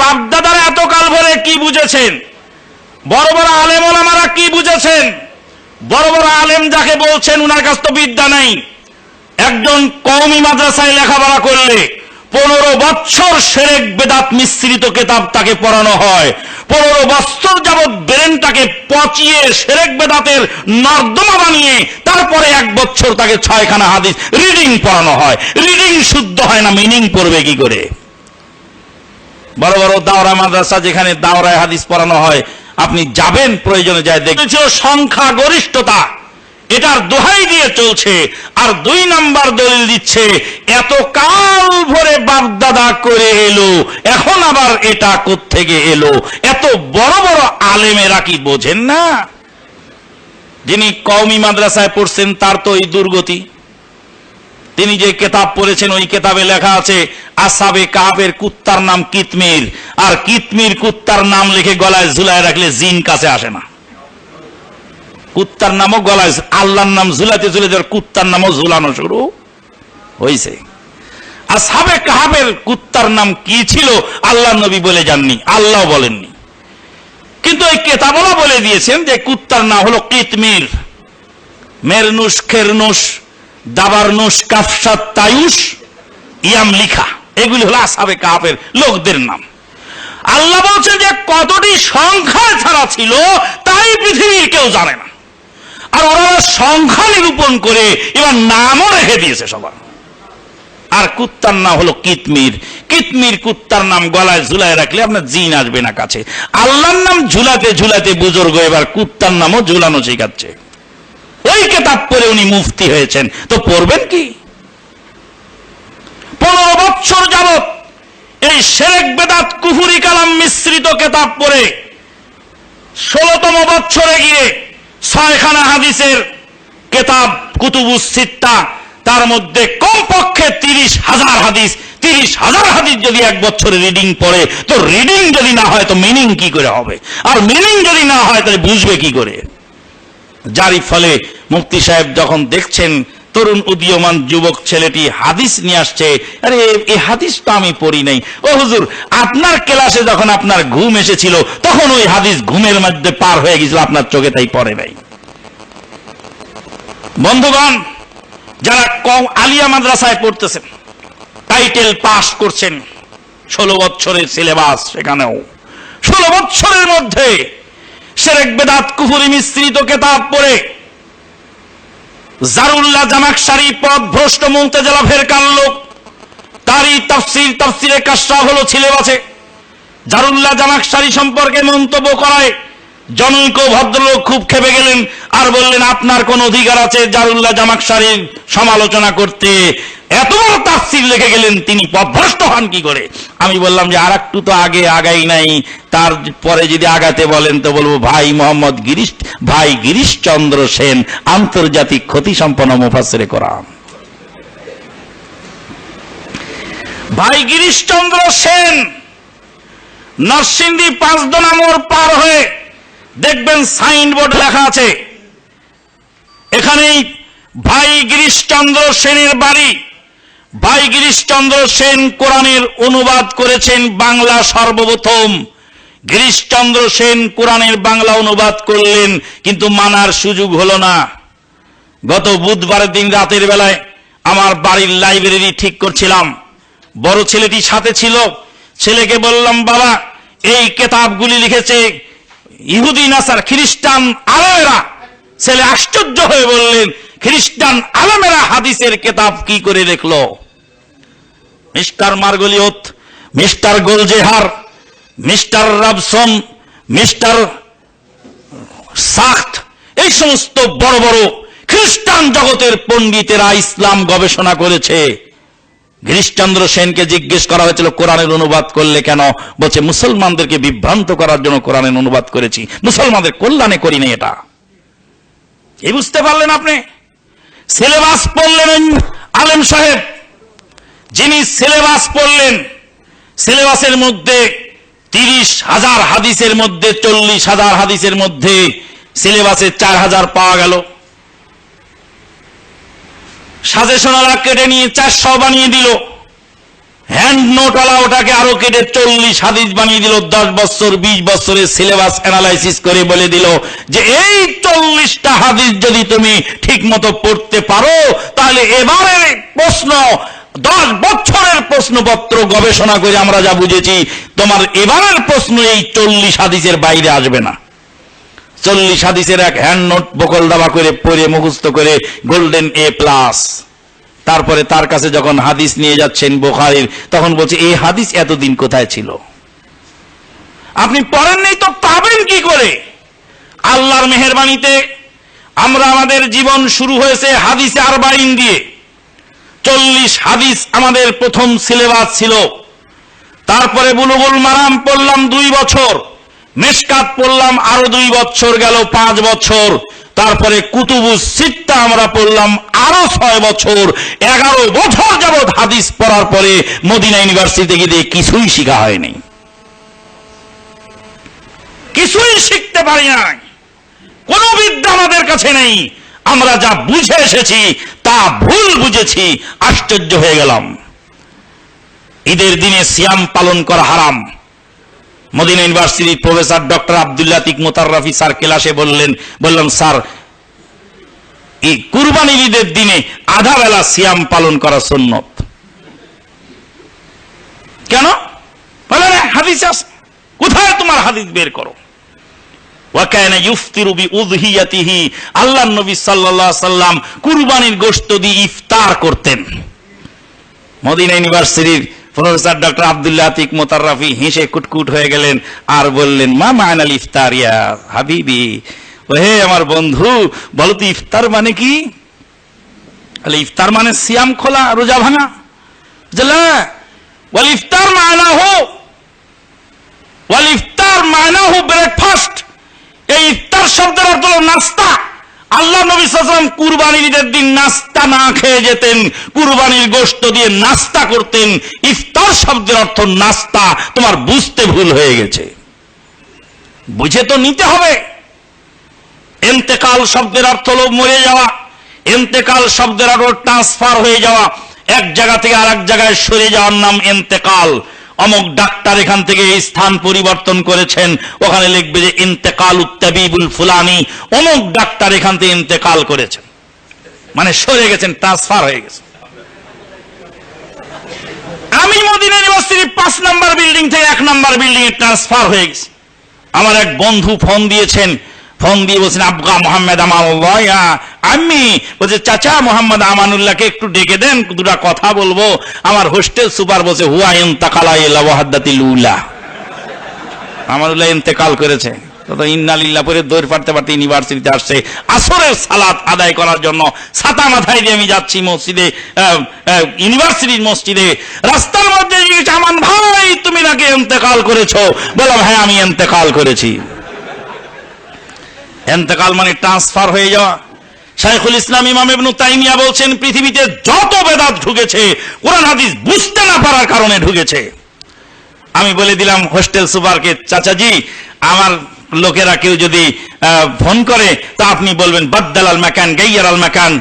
বাপদাদারা এতকাল ভরে কি বুঝেছেন? বড় বড় কি বুঝেছেন? বড় বড় আলেম যাকে বলছেন, উনার কাছ তো বিদ্যা নেই। একজন মাদ্রাসায় লেখাপড়া করলে পনেরো বৎসর সেরেক বেদাত মিশ্রিত কেতাব তাকে পড়ানো হয়। পনেরো বৎসর যাবৎ ব্রেনটাকে পচিয়ে সেরেক বেদাতের নর্দমা বানিয়ে তারপরে এক বছর তাকে ছয়খানা হাদিস, রিডিং পড়ানো হয়। রিডিং শুদ্ধ হয় না, মিনিং পড়বে কি করে? বড় বড় দাওরা মাদ্রাসা যেখানে দাওরায় হাদিস পড়ানো হয়, আপনি যাবেন প্রয়োজনে যায় দেখেছিল সংখ্যা গরিষ্ঠতা এটার দোহাই দিয়ে চলছে, আর দুই নাম্বার দলিল দিচ্ছে এত কাল ভরে বাপদাদা করে এলো, এখন আবার এটা থেকে এলো? এত বড় বড় আলেমেরা কি বোঝেন না? যিনি কওমি মাদ্রাসায় পড়ছেন, তার তো এই দুর্গতি। তিনি যে কেতাব পড়েছেন, ওই কেতাবে লেখা আছে, আসাবে কাবের কুত্তার নাম কিতমির। আর কিতমির কুত্তার নাম লিখে গলায় ঝুলায় রাখলে জিন কাছে আসে না। কুত্তার নামও গলায় আল্লাহর নাম ঝুলাতে ঝুলাতে আর কুত্তার নামও ঝুলানো শুরু হয়েছে আসাবে কাহাবের কুত্তার নাম কি ছিল, আল্লাহ নবী বলে যাননি আল্লাহ বলেননি। কিন্তু ওই কেতাবলা বলে দিয়েছেন যে কুত্তার নাম হলো কিতমির। মেরনুস খেরনুস দাবারনুস কাফসাত তায়ুস ইয়াম লিখা। এগুলি হলো আসাবে কাপের লোকদের নাম। আল্লাহ বলছেন যে কতটি সংখ্যা ছাড়া ছিল, তাই পৃথিবীর কেউ জানে না। আর ওরা সংখ্যা নিরূপণ করে এবার নামও রেখে দিয়েছে সবার। আর কুত্তার নাম হলো কিতমির। কিতমির কুত্তার নাম গলায় ঝুলায় রাখলে আপনার জিন আসবে না কাছে। আল্লাহর নাম ঝুলাতে ঝুলাতে বুজুর্গ এবার কুত্তার নামও ঝুলানো শেখাচ্ছে। ওই কেতাব পরে উনি মুফতি হয়েছেন। তো পড়বেন কি? পনেরো বৎসর যাবৎ এই শেরেক বেদাত কুফুরি কালাম মিশ্রিত কেতাব পড়ে ষোলতম বৎসরে গিয়ে ছয়খানা হাদিসের কেতাব কুতুবুস সিত্তা, তার মধ্যে কমপক্ষে তিরিশ হাজার হাদিস, তিরিশ হাজার হাদিস যদি এক বছরে রিডিং পড়ে, তো রিডিং যদি না হয়, তো মিনিং কি করে হবে? আর মিনিং যদি না হয়, তাহলে বুঝবে কি করে? যারই ফলে মুফতি সাহেব যখন দেখছেন তরুণ উদীয়মান যুবক ছেলেটি হাদিস নিয়ে আসছে, আরে এই হাদিস তো আমি পড়ি নাই। ও হুজুর, আপনার ক্লাসে যখন আপনার ঘুম এসেছিল, তখন ওই হাদিস ঘুমের মধ্যে পার হয়ে গেছিল, আপনার চোখে তাই পড়ে নাই। বন্ধুগণ, যারা কম আলিয়া মাদ্রাসায় পড়তেছেন, টাইটেল পাস করছেন, ষোলো বছরের সিলেবাস সেখানেও। ষোলো বছরের মধ্যে সেরেক বেদাত কুফুরি মিশ্রিত কেতাব পড়ে। জারুল্লাহ জামাকসারি পথ ভ্রষ্ট মুক্তেজেলা ফেরকান লোক। তারই তাফসির তাফসিরে কাশরা হলো সিলেবাসে জারুল্লাহ জামাকসারি সম্পর্কে মন্তব্য করায় জনৈক ভদ্রলোক খুব খেপে গেলেন আর বললেন, আপনার কোন অধিকার আছে জারুল্লাহ জামাক জামাকসারির সমালোচনা করতে? এত তাফসির লিখে গেলেন, তিনি পথভ্রষ্ট হন কি করে? আমি বললাম যে আর একটু তো আগে আগাই নাই, তার পরে যদি আগাতে বলেন তো বলব, ভাই মোহাম্মদ গিরিশ, ভাই গিরিশ চন্দ্র সেন, আন্তর্জাতিক ক্ষতি সম্পন্ন মুফাসরে করাম ভাই গিরিশ চন্দ্র সেন নরসিংদী পাঁচদনা মোড় পার হয়ে দেখবেন সাইনবোর্ড লেখা আছে, এখানেই ভাই গিরিশচন্দ্র সেনের বাড়ি। ভাই গিরিশচন্দ্র সেন কোরআনের অনুবাদ করেছেন বাংলা সর্বপ্রথম। গিরিশচন্দ্র সেন কোরআনের বাংলা অনুবাদ করলেন, কিন্তু মানার সুযোগ হলো না। গত বুধবারের দিন রাতের বেলায় আমার বাড়ির লাইব্রেরি ঠিক করছিলাম। বড় ছেলেটি সাথে ছিল। ছেলেকে বললাম, বাবা, এই কেতাবগুলি লিখেছে ইহুদি নাসার খ্রিস্টান আলমেরা। ছেলে আশ্চর্য হয়ে বললেন, খ্রিস্টান আলমেরা হাদিসের কেতাব কি করে দেখল? Mister Margoliouth, mister Goldziher, mister Robson mister Schacht, এই সমস্ত বড় বড় খ্রিস্টান জগতের পণ্ডিতেরা ইসলাম গবেষণা করেছে। গিরিশচন্দ্র সেনকে জিজ্ঞেস করা হয়েছিল, কোরআনের অনুবাদ করলে কেন? বলছে, মুসলমানদেরকে বিভ্রান্ত করার জন্য কোরআনের অনুবাদ করেছি। মুসলমানদের কল্যাণে করিনি এটা। এই বুঝতে পারলেন আপনি? সিলেবাস পড়লেন আলেম সাহেব। যিনি সিলেবাস পড়লেন, সিলেবাসের মধ্যে তিরিশ হাজার হাদিসের মধ্যে, চল্লিশ হাজার হাদিসের মধ্যে সিলেবাসে চার হাজার পাওয়া গেল। সাজেশনারা কেটে নিয়ে চারশো বানিয়ে দিল। হ্যান্ড নোটওয়ালা ওটাকে আরও কেটে চল্লিশ হাদিস বানিয়ে দিল। দশ বছর, বিশ বছরের সিলেবাস অ্যানালাইসিস করে বলে দিল যে এই চল্লিশটা হাদিস যদি তুমি ঠিক মতো পড়তে পারো, তাহলে এবারে প্রশ্ন দশ বছরের প্রশ্নপত্র গবেষণা করে আমরা যা বুঝেছি, তোমার এবারের প্রশ্ন এই চল্লিশ হাদিসের বাইরে আসবে না। চল্লিশ হাদিসের এক হ্যান্ড নোট বকল দাবা করে পড়ে মুখস্থ করে গোল্ডেন এ প্লাস তারপরে তার কাছে যখন হাদিস নিয়ে যাচ্ছেন বোখারির, তখন বলছে, এই হাদিস এতদিন কোথায় ছিল? আপনি পড়েন নেই তো পাবেন কি করে? আল্লাহর মেহরবানিতে আমরা আমাদের জীবন শুরু হয়েছে হাদিসে আরবাইন দিয়ে। চল্লিশ হাদিস আমাদের প্রথম সিলেবাস ছিল। তারপরে বুলুগুল মারাম পড়লাম দুই বছর মেশকাত পড়লাম আরও দুই বছর গেল পাঁচ বছর, তারপরে কুতুবু সিটটা আমরা পড়লাম আরও ছয় বছর, এগারো বছর যাবৎ হাদিস পড়ার পরে মদিনা ইউনিভার্সিটি গিয়ে কিছুই শিখা হয়নি। কিছুই শিখতে পারি নাই। কোন বিদ্যা আমাদের কাছে নেই। আমরা যা বুঝে এসেছি তা ভুল বুঝেছি, আশ্চর্য হয়ে গেলাম। ঈদের দিনে সিয়াম পালন করা হারাম। মদিনা ইউনিভার্সিটির প্রফেসর ডক্টর আবদুল্লাহ তিক মোতাররফি স্যার ক্লাসে বললেন, বললাম, স্যার, এই কুরবানির ঈদের দিনে আধা বেলা সিয়াম পালন করা সুন্নত। কেন? বলে, হাদিস কোথায় তোমার হাদিস বের করো? আল্লাহর নবী সাল্লাম কুরবানির দিয়ে ইফতার করতেন। মদিনা ইউনিভার্সিটির প্রফেসর ডক্টর আতিক হেসে কুটকুট হয়ে গেলেন আর বললেন, মা ইফতার ইয়া হাবিবি? ও হে আমার বন্ধু, বলো তো ইফতার মানে কি? বলে ইফতার মানে সিয়াম খোলা, রোজা ভাঙা? বল ইফতার মায়না হো ওয়াল ইফতার মায়না হো ব্রেকফাস্ট। এই ইফতার শব্দের অর্থ হলো নাস্তা। আল্লাহ নবী সাল্লাম কুরবানির ঈদের দিন নাস্তা না খেয়ে যেতেন, কুরবানির গোশত দিয়ে নাস্তা করতেন। ইফতার শব্দের অর্থ নাস্তা, তোমার বুঝতে ভুল হয়ে গেছে। বুঝে তো নিতে হবে। এন্তেকাল শব্দের অর্থ হলো মরে যাওয়া। এন্তেকাল শব্দের অর্থ ট্রান্সফার হয়ে যাওয়া। এক জায়গা থেকে আর এক জায়গায় সরে যাওয়ার নাম এন্তেকাল। অমুক ডাক্তার এখান থেকে স্থান পরিবর্তন করেছেন। ওখানে লিখবে যে, ইন্তেকাল উত্তাবিবুল ফুলানি। অমুক ডাক্তার এখান থেকে ইন্তেকাল করেছেন। মানে সরে গেছেন ট্রান্সফার হয়ে গেছে আমি মদিনা ইউনিভার্সিটির পাঁচ নাম্বার বিল্ডিং থেকে এক নাম্বার বিল্ডিং এ ট্রান্সফার হয়ে গেছি। আমার এক বন্ধু ফোন দিয়েছেন ফোন দিয়ে বলছেন আবগা মোহাম্মদ আমানুল্লাহ আমি বলছে, চাচা মোহাম্মদ আমানুল্লাহকে একটু ডেকে দেন, দুটা কথা বলব। আমার হোস্টেল সুপার বলছে, হুয়া ইন্তাকালা ইলা ওয়াহাদ্দাতি লুলা। আমানুল্লাহ ইন্তেকাল করেছে। পরে দৌড় পারতে ইউনিভার্সিটিতে আসছে। সালাত আদায় করার জন্য মাথায় দিয়ে আমি যাচ্ছি মসজিদে মসজিদে। রাস্তার মধ্যে আমান ভাই, তুমি নাকি ইন্তেকাল করেছ? বললাম হ্যাঁ আমি ইন্তেকাল করেছি। এন্তেকাল মানে ট্রান্সফার হয়ে যাওয়া। শাইখুল ইসলাম ইমাম ইবনু তাইমিয়া বলছেন, পৃথিবীতে যত বেদাত ঢুকেছে, কোরআন হাদিস বুঝতে না পারার কারণে ঢুকেছে। আমি বলে দিলাম, হোস্টেল সুপারকে, চাচাজি, আমার লোকেরা কেউ যদি ফোন করে, তা আপনি বলবেন বাদ্দাল আল মাকান গাইয়ার আল মাকান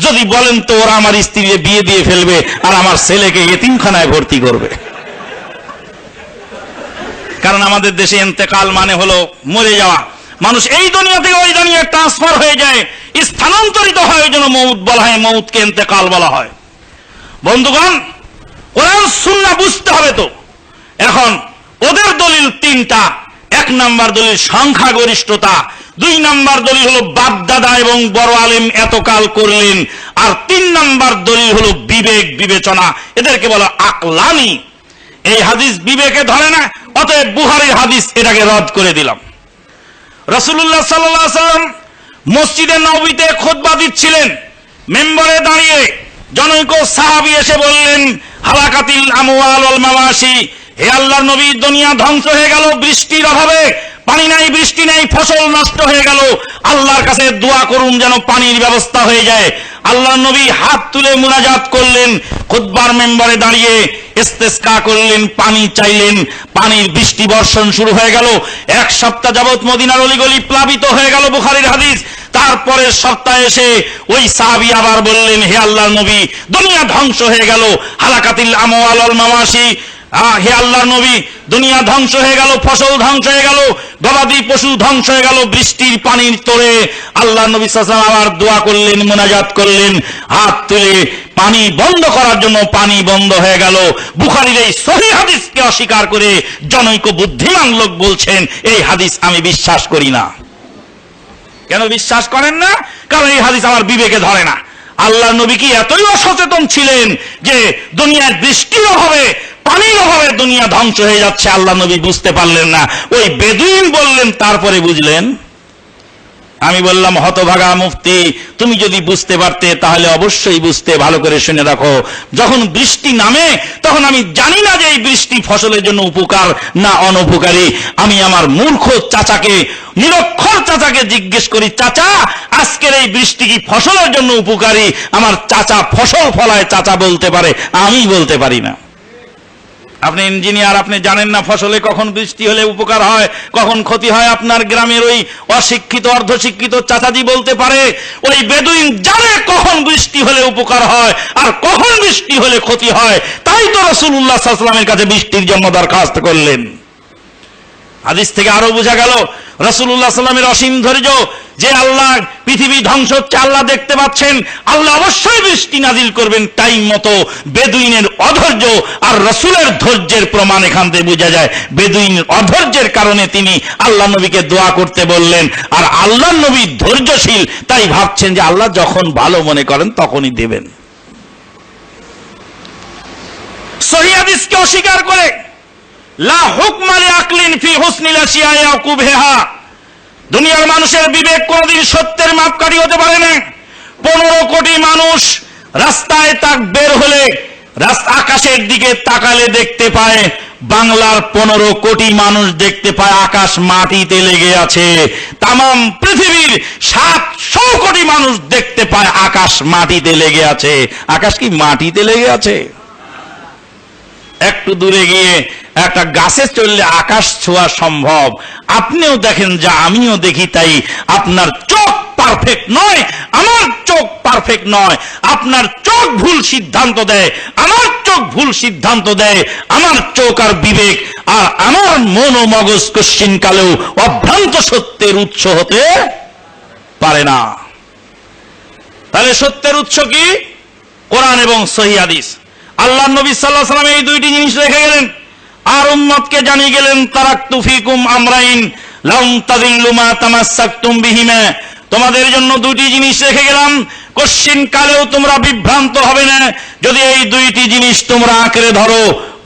যদি বলেন তো ওরা আমার স্ত্রীকে বিয়ে দিয়ে ফেলবে আর আমার ছেলেকে এতিমখানায় ভর্তি করবে। কারণ আমাদের দেশে ইন্তেকাল মানে হলো মরে যাওয়া। মানুষ এই দুনিয়া থেকে ওই দুনিয়া ট্রান্সফার হয়ে যায়। স্থানান্তরিত হয় ওই জন্য মৌত বলা হয়, মৌতকে ইন্তেকাল বলা হয়। বন্ধুগণ কোরআন সুন্না বুঝতে হবে তো। এখন ওদের দলিল তিনটা, এক নাম্বার দলিল সংখ্যাগরিষ্ঠতা, দুই নাম্বার দলিল হলো বাপদাদা এবং বড় আলেম এতকাল করলেন, আর তিন নাম্বার দলিল হলো বিবেক বিবেচনা, এদেরকে বলা আকলানি এই হাদিস বিবেকে ধরে না, অতএব বুহারির হাদিস এটাকে রদ করে দিলাম। রসুল্লাহ সাল্লাম মসজিদে নবীতে খোদবা দিচ্ছিলেন, মেম্বারে দাঁড়িয়ে জনৈক সাহাবি এসে বললেন হালাকাতিল আমওয়াল ওয়াল মাওয়াশি হে আল্লাহর নবী, দুনিয়া ধ্বংস হয়ে গেল, বৃষ্টির অভাবে। পানি নাই, বৃষ্টি নাই, ফসল নষ্ট হয়ে গেল। আল্লাহর কাছে দোয়া করুন যেন পানির ব্যবস্থা হয়ে যায়। আল্লাহর নবী হাত তুলে মুনাজাত করলেন, খুতবার মেম্বারে দাঁড়িয়ে ইস্তেস্কা করলেন, পানি চাইলেন। পানির বৃষ্টি বর্ষণ শুরু হয়ে গেল। এক সপ্তাহ যাবৎ মদিনার অলিগলি প্লাবিত হয়ে গেল বুখারীর হাদিস। তারপরে সপ্তাহে এসে ওই সাহাবি আবার বললেন, হে আল্লাহর নবী, দুনিয়া ধ্বংস হয়ে গেল। হালাকাতিল আমওয়াল আল মামাশি। হে আল্লাহ নবী, দুনিয়া ধ্বংস হয়ে গেল, ফসল ধ্বংস হয়ে গেল, গবাদি পশু ধ্বংস হয়ে গেল, বৃষ্টির পানির তোরে। আল্লাহ নবী ওয়াসাল্লাম আবার দোয়া করলেন, মোনাজাত করলেন। হাত তুলে পানি বন্ধ করার জন্য পানি বন্ধ হয়ে গেল। বুখারীর এই সহিহ হাদিসকে অস্বীকার করে জনৈক বুদ্ধিমান লোক বলছেন, এই হাদিস আমি বিশ্বাস করি না। কেন বিশ্বাস করেন না? কারণ এই হাদিস আমার বিবেকে ধরে না। আল্লাহ নবী কি এতই অসচেতন ছিলেন যে দুনিয়ার বৃষ্টির অভাবে পানির অভাবে দুনিয়া ধ্বংস হয়ে যাচ্ছে আল্লাহ নবী বুঝতে পারলেন না। ওই বেদুইন বললেন, তারপরে বুঝলেন আমি বললাম, হতভাগা মুফতি, তুমি যদি বুঝতে পারতে, তাহলে অবশ্যই বুঝতে, ভালো করে শুনে রাখো যখন বৃষ্টি নামে, তখন আমি জানি না যে এই বৃষ্টি ফসলের জন্য উপকার না অনুপকারী। আমি আমার মূর্খ চাচাকে, নিরক্ষর চাচাকে জিজ্ঞেস করি, চাচা, আজকের এই বৃষ্টি কি ফসলের জন্য উপকারী? আমার চাচা ফসল ফলায় চাচা বলতে পারে, আমি বলতে পারি না। আপনি ইঞ্জিনিয়ার, আপনি জানেন না ফসলে কখন বৃষ্টি হলে উপকার হয়, কখন ক্ষতি হয় আপনার গ্রামের ওই অশিক্ষিত, অর্ধশিক্ষিত চাচাজি বলতে পারে, ওই বেদুইন জানে কখন বৃষ্টি হলে উপকার হয় আর কখন বৃষ্টি হলে ক্ষতি হয়। তাই তো রসুল্লাহ সাল্লামের কাছে বৃষ্টির জন্য দরখাস্ত করলেন। হাদিস থেকে আরও বোঝা গেল রসুল্লাহ সাল্লামের অসীম ধৈর্য, যে আল্লাহ পৃথিবী ধ্বংস হচ্ছে, আল্লাহ দেখতে পাচ্ছেন, আল্লাহ অবশ্যই বৃষ্টি নাজিল করবেন টাইম মতো বেদুইনের অধৈর্য আর রসুলের ধৈর্যের প্রমাণ এখান থেকে বোঝা যায়। বেদুইনের অধৈর্যের কারণে তিনি আল্লাহ নবীকে দোয়া করতে বললেন, আর আল্লাহ নবী ধৈর্যশীল, তাই ভাবছেন যে আল্লাহ যখন ভালো মনে করেন তখনই দেবেন। অস্বীকার করে লা হুকমালে আকলিন ফি হুসনিল ইয়াকুবহা দুনিয়ার মানুষের বিবেক কোনদিন সত্যের মাপকাঠি হতে পারে না। পনেরো কোটি মানুষ রাস্তায় তাক বের হলে আকাশের দিকে তাকালে দেখতে পায়, বাংলার পনেরো কোটি মানুষ দেখতে পায় আকাশ মাটিতে লেগে আছে। তাম পৃথিবীর সাতশো কোটি মানুষ দেখতে পায় আকাশ মাটিতে লেগে আছে। আকাশ কি মাটিতে লেগে আছে? একটু দূরে গিয়ে একটা গাছে চললে আকাশ ছোঁয়া সম্ভব। আপনিও দেখেন যা, আমিও দেখি তাই। আপনার চোখ পারফেক্ট নয়, আমার চোখ পারফেক্ট নয়। আপনার চোখ ভুল সিদ্ধান্ত দেয়, আমার চোখ ভুল সিদ্ধান্ত দেয়। আমার চোখ আর বিবেক আর আমার মন ও মগজ কশ্চিন কালেও অভ্রান্ত সত্যের উৎস হতে পারে না। তাহলে সত্যের উৎস কি? কোরআন এবং সহি হাদিস। আল্লাহ নবী সাল্লাহ এই দুইটি জিনিস রেখে গেলেন। আর উম্মতকে জানিয়ে গেলেন তারাক তুফিকুম আমরাইন তোমাদের জন্য দুইটি জিনিস রেখে গেলাম। কশ্চিন কালেও তোমরা বিভ্রান্ত হবে না। যদি এই দুইটি জিনিস তোমরা আঁকড়ে ধরো